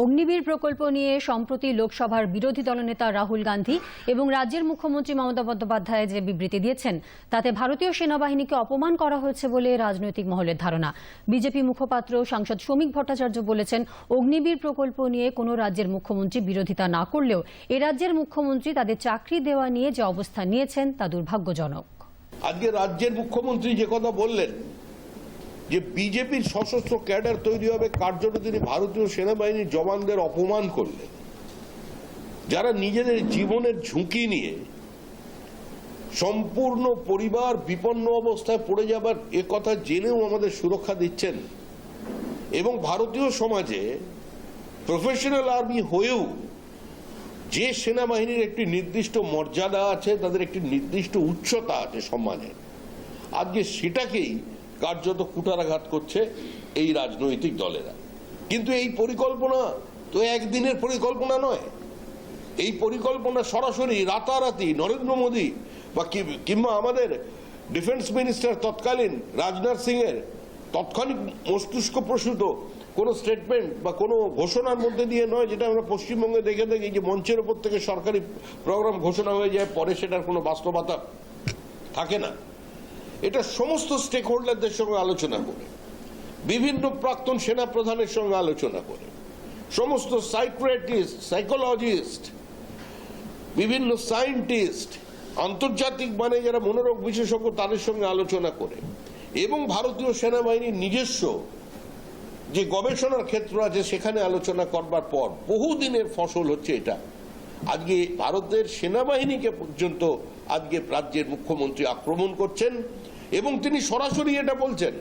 অগ্নিবীর প্রকল্প নিয়ে সম্প্রতি লোকসভার বিরোধী দলনেতা রাহুল গান্ধী এবং রাজ্যের মুখ্যমন্ত্রী মমতা বন্দ্যোপাধ্যায় যে বিবৃতি দিয়েছেন, তাতে ভারতীয় সেনাবাহিনীকে অপমান করা হয়েছে বলে রাজনৈতিক মহলের ধারণা। বিজেপি মুখপাত্র সাংসদ শ্রমিক ভট্টাচার্য বলেছেন, অগ্নিবীর প্রকল্প নিয়ে কোনো রাজ্যের মুখ্যমন্ত্রী বিরোধিতা না করলেও এ রাজ্যের মুখ্যমন্ত্রী তাদের চাকরি দেওয়া নিয়ে যে অবস্থান নিয়েছেন তা দুর্ভাগ্যজনক। আজকে রাজ্যের মুখ্যমন্ত্রী যে কথা বললেন যে বিজেপির সশস্ত্র ক্যাডার তৈরি হবে কার্যত তিনি ভারতীয় সেনাবাহিনীর জওয়ানদের অপমান করলেন? যারা নিজেদের জীবনের ঝুঁকি নিয়ে সম্পূর্ণ পরিবার বিপন্ন অবস্থায় পড়ে যাবার এ কথা জেনেও আমাদের সুরক্ষা দিচ্ছেন এবং ভারতীয় সমাজে প্রফেশনাল আর্মি হয়েও যে সেনাবাহিনীর একটি নির্দিষ্ট মর্যাদা আছে, তাদের একটি নির্দিষ্ট উচ্চতা আছে সম্মানের আজকে সেটাকেই কার্যত কুটারাঘাত করছে এই রাজনৈতিক দলেরা। কিন্তু এই পরিকল্পনা তো একদিনের পরিকল্পনা নয়। এই পরিকল্পনা সরাসরি রাতারাতি নরেন্দ্র মোদী বা কিংবা আমাদের ডিফেন্স মিনিস্টার তৎকালীন রাজনাথ সিং এর তৎক্ষণিক মস্তিষ্ক প্রসূত কোনো স্টেটমেন্ট বা কোনো ঘোষণার মধ্যে দিয়ে নয়, যেটা আমরা পশ্চিমবঙ্গে দেখে থাকি যে মঞ্চের উপর থেকে সরকারি প্রোগ্রাম ঘোষণা হয়ে যায়, পরে সেটার কোনো বাস্তবতা থাকে না। এটা সমস্ত স্টেক হোল্ডারদের সঙ্গে আলোচনা করে, বিভিন্ন প্রাক্তন সেনা প্রধানের সঙ্গে আলোচনা করে, সমস্ত সাইক্রেটিস্ট সাইকোলজিস্ট বিভিন্ন সায়েন্টিস্ট আন্তর্জাতিক মানে যারা মনোরোগ বিশেষজ্ঞ তাদের সঙ্গে আলোচনা করে, এবং ভারতীয় সেনাবাহিনীর নিজস্ব যে গবেষণার ক্ষেত্র আছে সেখানে আলোচনা করবার পর বহুদিনের ফসল হচ্ছে এটা। আজকে ভারতের সেনাবাহিনীকে পর্যন্ত আজকে রাজ্যের মুখ্যমন্ত্রী আক্রমণ করছেন এবং তিনি সরাসরি এটা বলছেন,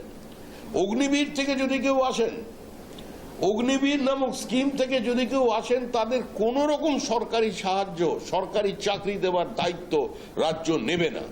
অগ্নিবীর থেকে যদি কেউ আসেন, অগ্নিবীর নামক স্কিম থেকে যদি কেউ আসেন, তাদের কোন রকম সরকারি সাহায্য, সরকারি চাকরি দেওয়ার দায়িত্ব রাজ্য নেবে না।